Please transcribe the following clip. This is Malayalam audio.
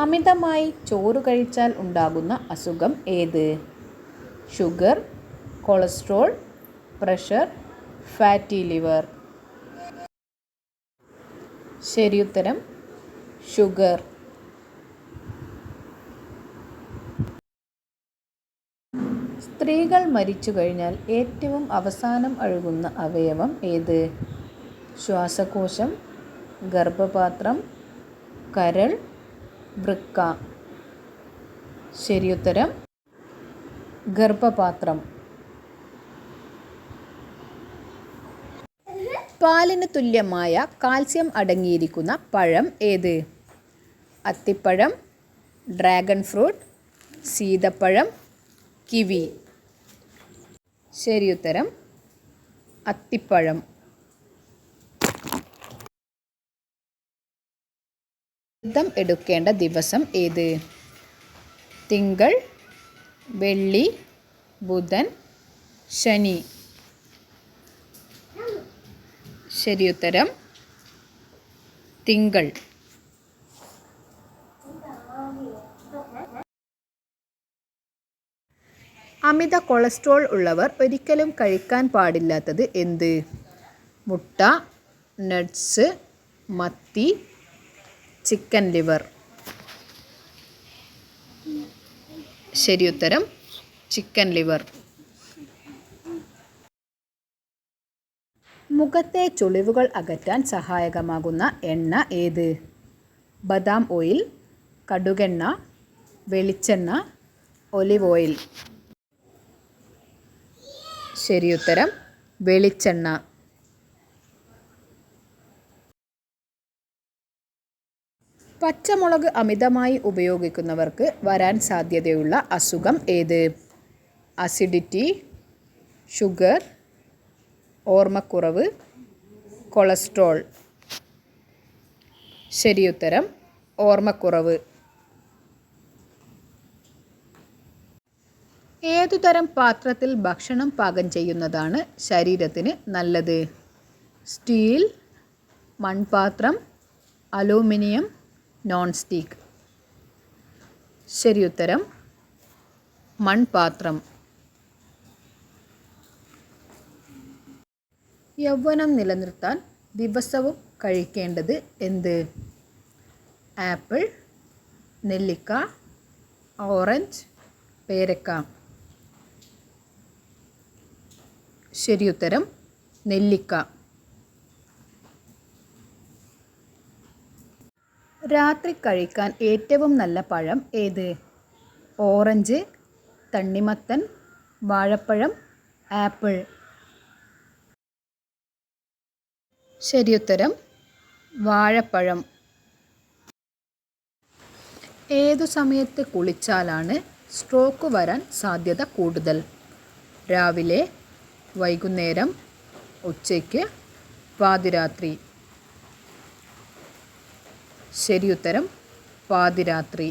അമിതമായി ചോറ് കഴിച്ചാൽ ഉണ്ടാകുന്ന അസുഖം ഏത്? Sugar cholesterol pressure fatty liver. ശരിയുത്തരം ഷുഗർ. സ്ത്രീകൾ മരിച്ചു കഴിഞ്ഞാൽ ഏറ്റവും അവസാനം അഴുകുന്ന അവയവം ഏത്? ശ്വാസകോശം ഗർഭപാത്രം കരൾ വൃക്ക. ശരിയുത്തരം ഗർഭപാത്രം. പാലിന് തുല്യമായ കാൽസ്യം അടങ്ങിയിരിക്കുന്ന പഴം ഏത്? അത്തിപ്പഴം ഡ്രാഗൺ ഫ്രൂട്ട് സീതപ്പഴം കിവി. ശരിയുത്തരം അത്തിപ്പഴം. വ്രതം എടുക്കേണ്ട ദിവസം ഏത്? തിങ്കൾ വെള്ളി ബുധൻ ശനി. ശരിയുത്തരം തിങ്കൾ. അമിത കൊളസ്ട്രോൾ ഉള്ളവർ ഒരിക്കലും കഴിക്കാൻ പാടില്ലാത്തത് എന്ത്? മുട്ട നട്ട്സ് മത്തി ചിക്കൻ ലിവർ. ശരി ഉത്തരം ചിക്കൻ ലിവർ. മുഖത്തെ ചുളിവുകൾ അകറ്റാൻ സഹായകമാകുന്ന എണ്ണ ഏത്? ബദാം ഓയിൽ കടുകെണ്ണ വെളിച്ചെണ്ണ ഒലിവ് ഓയിൽ. ശരിയുത്തരം വെളിച്ചെണ്ണ. പച്ചമുളക് അമിതമായി ഉപയോഗിക്കുന്നവർക്ക് വരാൻ സാധ്യതയുള്ള അസുഖം ഏത്? അസിഡിറ്റി ഷുഗർ ഓർമ്മക്കുറവ് കൊളസ്ട്രോൾ. ശരിയുത്തരം ഓർമ്മക്കുറവ്. ഏതുതരം പാത്രത്തിൽ ഭക്ഷണം പാകം ചെയ്യുന്നതാണ് ശരീരത്തിന് നല്ലത്? സ്റ്റീൽ മൺപാത്രം അലൂമിനിയം നോൺ ശരി ഉത്തരം. മൺപാത്രം. യൗവനം നിലനിർത്താൻ ദിവസവും കഴിക്കേണ്ടത് എന്ത്? ആപ്പിൾ നെല്ലിക്ക ഓറഞ്ച് പേരക്ക. ശരിയുത്തരം നെല്ലിക്ക. രാത്രി കഴിക്കാൻ ഏറ്റവും നല്ല പഴം ഏത്? ഓറഞ്ച് തണ്ണിമത്തൻ വാഴപ്പഴം ആപ്പിൾ. ശരിയുത്തരം വാഴപ്പഴം. ഏതു സമയത്ത് കുളിച്ചാലാണ് സ്ട്രോക്ക് വരാൻ സാധ്യത കൂടുതൽ? രാവിലെ വൈകുന്നേരം ഉച്ചയ്ക്ക് പാതിരാത്രി. ശരിയുത്തരം പാതിരാത്രി.